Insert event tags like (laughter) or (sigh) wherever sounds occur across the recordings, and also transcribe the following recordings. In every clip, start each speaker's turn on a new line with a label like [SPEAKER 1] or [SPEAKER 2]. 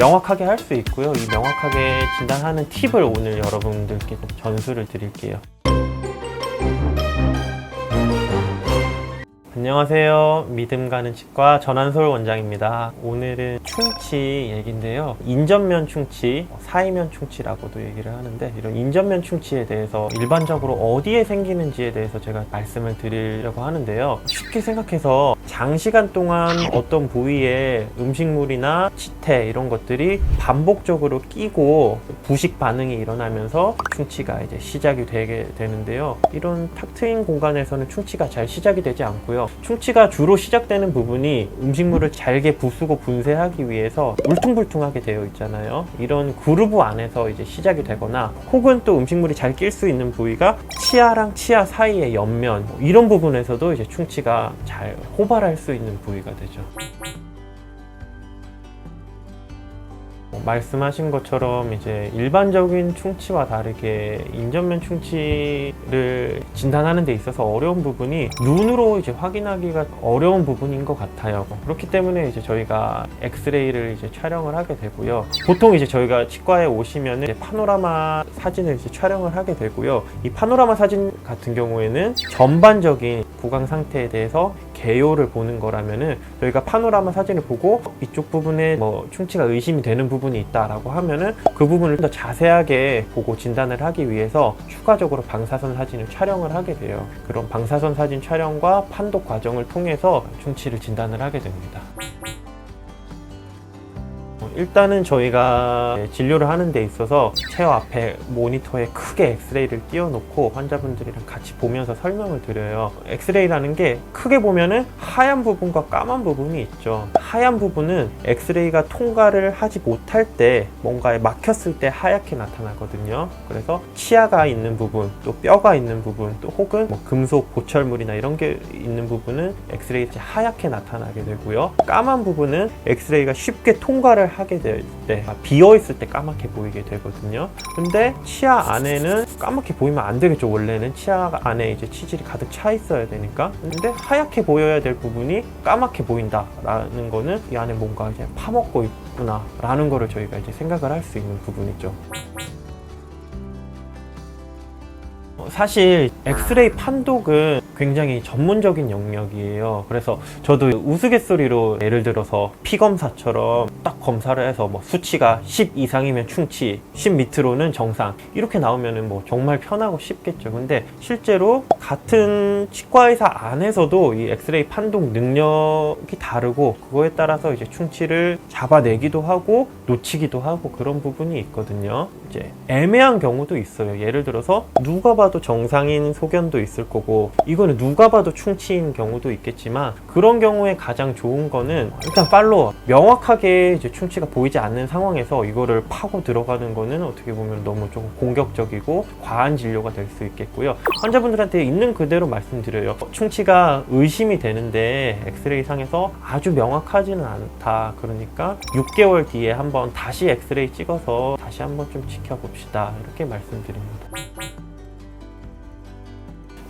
[SPEAKER 1] 명확하게 할 수 있고요. 이 명확하게 진단하는 팁을 오늘 여러분들께 좀 전수를 드릴게요. 안녕하세요. 믿음 가는 치과 전한솔 원장입니다. 오늘은 충치 얘기인데요. 인전면 충치, 사이면 충치라고도 얘기를 하는데 이런 인전면 충치에 대해서 일반적으로 어디에 생기는지에 대해서 제가 말씀을 드리려고 하는데요. 쉽게 생각해서 장시간 동안 어떤 부위에 음식물이나 치태 이런 것들이 반복적으로 끼고 부식 반응이 일어나면서 충치가 이제 시작이 되게 되는데요. 이런 탁 트인 공간에서는 충치가 잘 시작이 되지 않고요. 충치가 주로 시작되는 부분이 음식물을 잘게 부수고 분쇄하기 위해서 울퉁불퉁하게 되어 있잖아요. 이런 그루브 안에서 이제 시작이 되거나 혹은 또 음식물이 잘 낄 수 있는 부위가 치아랑 치아 사이의 옆면 이런 부분에서도 이제 충치가 잘 호발할 수 있는 부위가 되죠. 어, 말씀하신 것처럼 이제 일반적인 충치와 다르게 인전면 충치를 진단하는 데 있어서 어려운 부분이 눈으로 이제 확인하기가 어려운 부분인 것 같아요. 그렇기 때문에 이제 저희가 엑스레이를 이제 촬영을 하게 되고요. 보통 이제 저희가 치과에 오시면은 이제 파노라마 사진을 이제 촬영을 하게 되고요. 이 파노라마 사진 같은 경우에는 전반적인 구강 상태에 대해서 개요를 보는 거라면은 저희가 파노라마 사진을 보고 이쪽 부분에 뭐 충치가 의심이 되는 부분이 있다라고 하면은 그 부분을 더 자세하게 보고 진단을 하기 위해서 추가적으로 방사선 사진을 촬영을 하게 돼요. 그런 방사선 사진 촬영과 판독 과정을 통해서 충치를 진단을 하게 됩니다. 어, 일단은 저희가 진료를 하는 데 있어서 체어 앞에 모니터에 크게 엑스레이를 띄워놓고 환자분들이랑 같이 보면서 설명을 드려요. 엑스레이라는 게 크게 보면은 하얀 부분과 까만 부분이 있죠. 하얀 부분은 엑스레이가 통과를 하지 못할 때 뭔가에 막혔을 때 하얗게 나타나거든요. 그래서 치아가 있는 부분, 또 뼈가 있는 부분, 또 혹은 뭐 금속 보철물이나 이런 게 있는 부분은 엑스레이 하얗게 나타나게 되고요. 까만 부분은 엑스레이가 쉽게 통과를 하게 될 때, 아, 비어 있을 때 까맣게 보이게 되거든요. 근데 치아 안에는 까맣게 보이면 안 되겠죠. 원래는 치아 안에 이제 치질이 가득 차 있어야 되니까. 근데 하얗게 보여야 될 부분이 까맣게 보인다라는 거는 이 안에 뭔가 이제 파먹고 있구나라는 거를 저희가 이제 생각을 할 수 있는 부분이죠. 사실 엑스레이 판독은 굉장히 전문적인 영역이에요. 그래서 저도 우스갯소리로 예를 들어서 피 검사처럼 딱 검사를 해서 뭐 수치가 10 이상이면 충치, 10 밑으로는 정상 이렇게 나오면은 뭐 정말 편하고 쉽겠죠. 근데 실제로 같은 치과 의사 안에서도 이 엑스레이 판독 능력이 다르고 그거에 따라서 이제 충치를 잡아내기도 하고 놓치기도 하고 그런 부분이 있거든요. 이제 애매한 경우도 있어요. 예를 들어서 누가 봐도 정상인 소견도 있을 거고 이거는 누가 봐도 충치인 경우도 있겠지만 그런 경우에 가장 좋은 거는 일단 팔로워 명확하게 이제 충치가 보이지 않는 상황에서 이거를 파고 들어가는 거는 어떻게 보면 너무 좀 공격적이고 과한 진료가 될 수 있겠고요. 환자분들한테 있는 그대로 말씀드려요. 충치가 의심이 되는데 엑스레이 상에서 아주 명확하지는 않다. 그러니까 6개월 뒤에 한번 다시 엑스레이 찍어서 다시 한번 좀 지켜봅시다. 이렇게 말씀드립니다.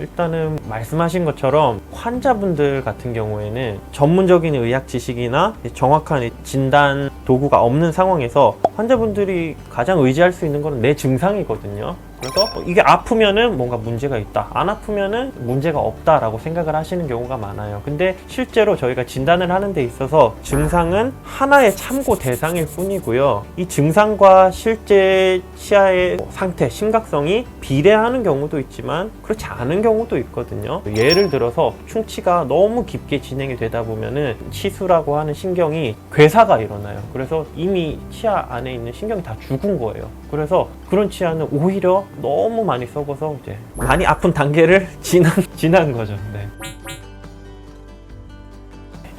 [SPEAKER 1] 일단은 말씀하신 것처럼 환자분들 같은 경우에는 전문적인 의학 지식이나 정확한 진단 도구가 없는 상황에서 환자분들이 가장 의지할 수 있는 것은 내 증상이거든요. 그래서 이게 아프면은 뭔가 문제가 있다. 안 아프면은 문제가 없다라고 생각을 하시는 경우가 많아요. 근데 실제로 저희가 진단을 하는 데 있어서 증상은 하나의 참고 대상일 뿐이고요. 이 증상과 실제 치아의 상태, 심각성이 비례하는 경우도 있지만 그렇지 않은 경우도 있거든요. 예를 들어서 충치가 너무 깊게 진행이 되다 보면은 치수라고 하는 신경이 괴사가 일어나요. 그래서 이미 치아 안에 있는 신경이 다 죽은 거예요. 그래서 그런 치아는 오히려 너무 많이 썩어서 이제 많이 아픈 단계를 (laughs) 지난 지난 거죠. 네.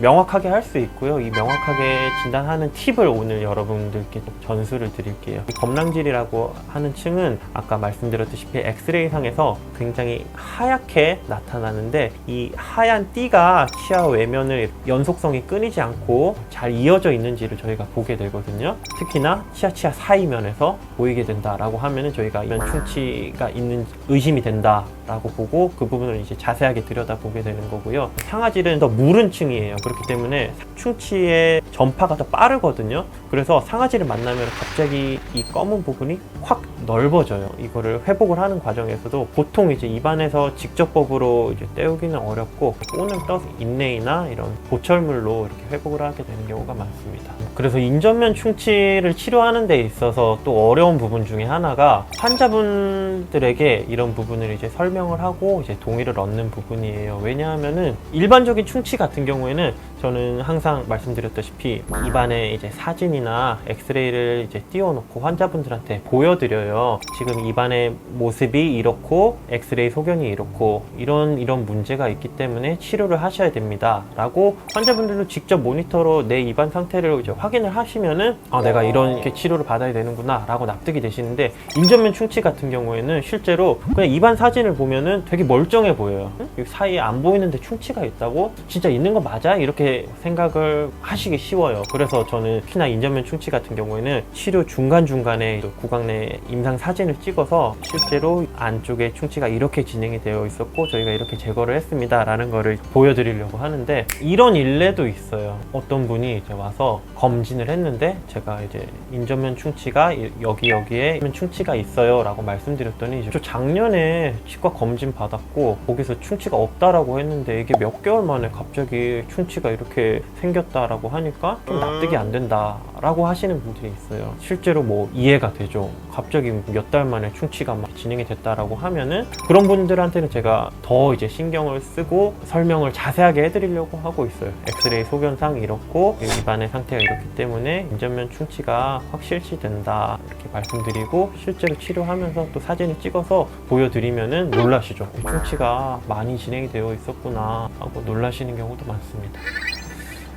[SPEAKER 1] 명확하게 할 수 있고요. 이 명확하게 진단하는 팁을 오늘 여러분들께 좀 전수를 드릴게요. 이 검랑질이라고 하는 층은 아까 말씀드렸듯이 엑스레이 상에서 굉장히 하얗게 나타나는데 이 하얀 띠가 치아 외면을 연속성이 끊이지 않고 잘 이어져 있는지를 저희가 보게 되거든요. 특히나 치아 치아 사이면에서 보이게 된다라고 하면은 저희가 이런 충치가 있는 의심이 된다라고 보고 그 부분을 이제 자세하게 들여다보게 되는 거고요. 상아질은 더 무른 층이에요. 그렇기 때문에 충치의 전파가 더 빠르거든요. 그래서 상아지를 만나면 갑자기 이 검은 부분이 확 넓어져요. 이거를 회복을 하는 과정에서도 보통 이제 입안에서 직접법으로 이제 떼우기는 어렵고 오는 떠 인내이나 이런 보철물로 이렇게 회복을 하게 되는 경우가 많습니다. 그래서 인전면 충치를 치료하는 데 있어서 또 어려운 부분 중에 하나가 환자분들에게 이런 부분을 이제 설명을 하고 이제 동의를 얻는 부분이에요. 왜냐하면은 일반적인 충치 같은 경우에는 저는 항상 말씀드렸다시피 입안에 이제 사진이나 엑스레이를 이제 띄워놓고 환자분들한테 보여드려요. 지금 입안의 모습이 이렇고 엑스레이 소견이 이렇고 이런 이런 문제가 있기 때문에 치료를 하셔야 됩니다.라고 환자분들도 직접 모니터로 내 입안 상태를 이제 확인을 하시면은 아 내가 이렇게 치료를 받아야 되는구나 라고 납득이 되시는데 인전면 충치 같은 경우에는 실제로 그냥 입안 사진을 보면은 되게 멀쩡해 보여요. 응? 이 사이에 안 보이는데 충치가 있다고 진짜 있는 거 맞아? 이렇게 생각을 하시기 쉬워요. 그래서 저는 특히나 인전면 충치 같은 경우에는 치료 중간 중간에 구강 내 임상 사진을 찍어서 실제로 안쪽에 충치가 이렇게 진행이 되어 있었고 저희가 이렇게 제거를 했습니다 라는 거를 보여드리려고 하는데 이런 일례도 있어요. 어떤 분이 이제 와서 검진을 했는데 제가 이제 인전면 충치가 이- 여기 여기에 충치가 있어요 라고 말씀드렸더니 이제 저 작년에 치과 검진 받았고 거기서 충치가 없다라고 했는데 이게 몇 개월 만에 갑자기 충치 가 이렇게 생겼다라고 하니까 좀 납득이 안 된다라고 하시는 분들이 있어요. 실제로 뭐 이해가 되죠. 갑자기 몇 달 만에 충치가 막 진행이 됐다라고 하면은 그런 분들한테는 제가 더 이제 신경을 쓰고 설명을 자세하게 해드리려고 하고 있어요. 엑스레이 소견상 이렇고 입안의 상태가 이렇기 때문에 인전면 충치가 확 실시 된다 이렇게 말씀드리고 실제로 치료하면서 또 사진을 찍어서 보여드리면은 놀라시죠. 이 충치가 많이 진행이 되어 있었구나 하고 놀라시는 경우도 많습니다. Ha ha ha!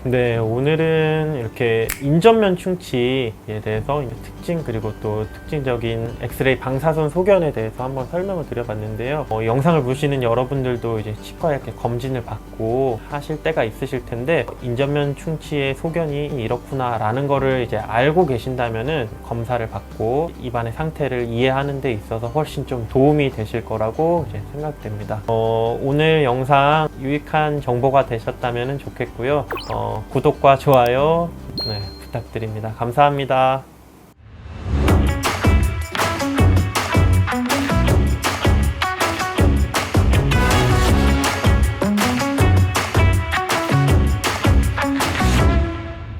[SPEAKER 1] 네, 오늘은 이렇게 인전면 충치에 대해서 특징 그리고 또 특징적인 엑스레이 방사선 소견에 대해서 한번 설명을 드려봤는데요. 어, 영상을 보시는 여러분들도 이제 치과에 이렇게 검진을 받고 하실 때가 있으실 텐데 인전면 충치의 소견이 이렇구나라는 거를 이제 알고 계신다면은 검사를 받고 입안의 상태를 이해하는 데 있어서 훨씬 좀 도움이 되실 거라고 이제 생각됩니다. 어, 오늘 영상 유익한 정보가 되셨다면 좋겠고요. 어, 구독과 좋아요 네, 부탁드립니다. 감사합니다.